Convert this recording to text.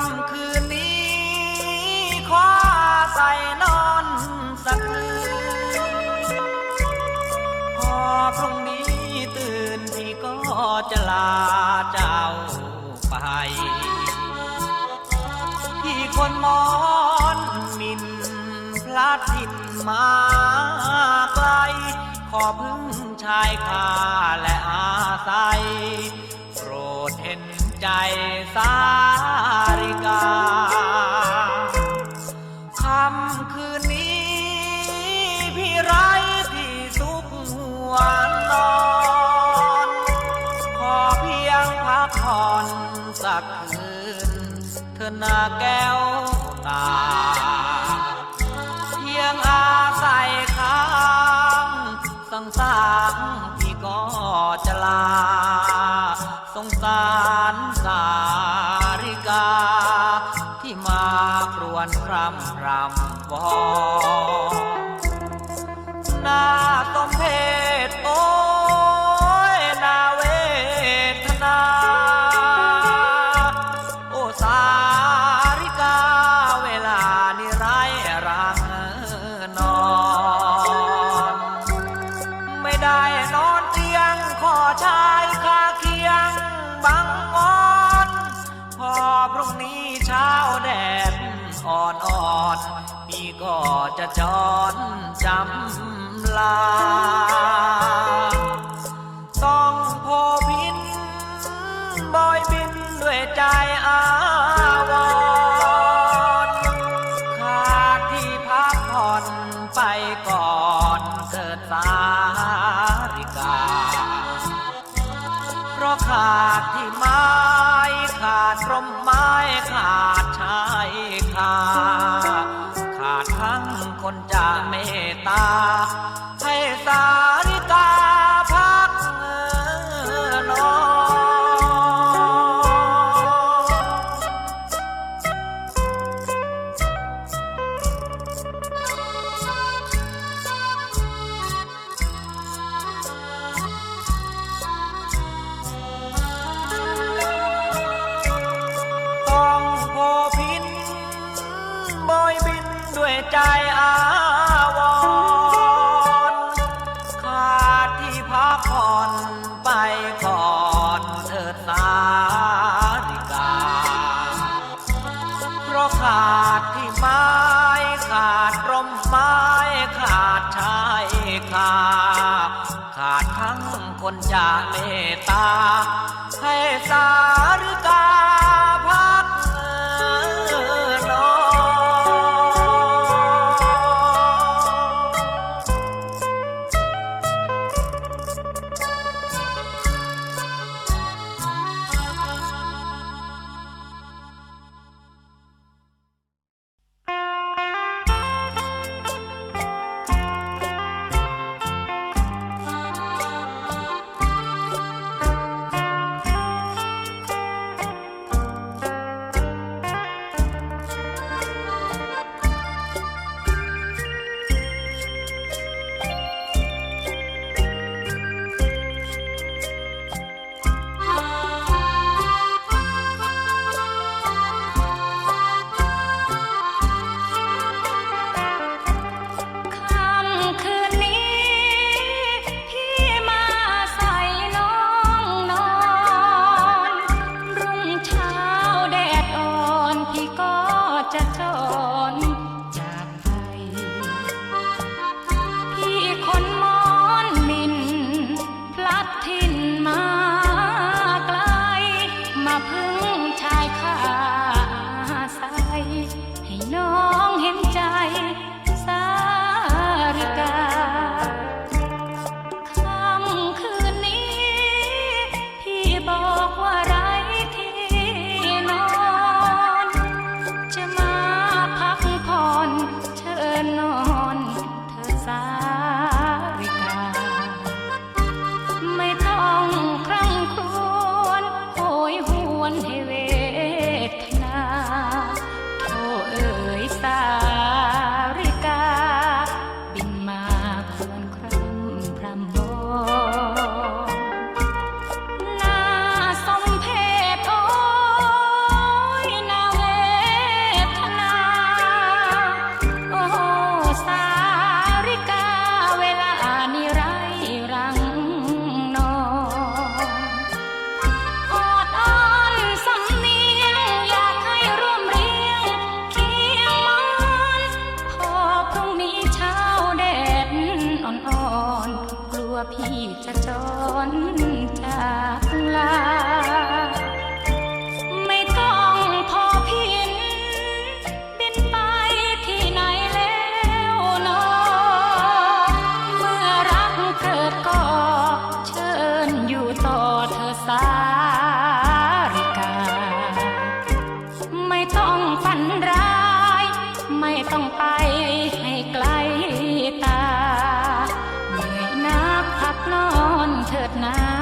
ำคืนนี้ขอใส่นอนสักคืนพอพรุ่งนี้ตื่นพี่ก็จะลาเจ้าไปพี่คนมอนมินพลัดถิ่นมาไกล ขอพึ่งชายคาและอาศัย ใจสาริกาค่ำคืนนี้พี่ไร้ที่สุขหัวนอนขอเพียงพักผ่อนสักคืนเธอหน้าแก้วตา เพียงอาศัยค้างสังสารพี่ก็จะลาสงสารำรำวอหน้าสมเพช อนจำลา อนไปก่อนเถิดสาฬิกา เพราะขาดที่ไม้ขาดร่มไม้ขาดชายคาขาดทั้งคนจะเมตตาให้สาริก น้องเห็นใจ พี่จะจนจากลา up now.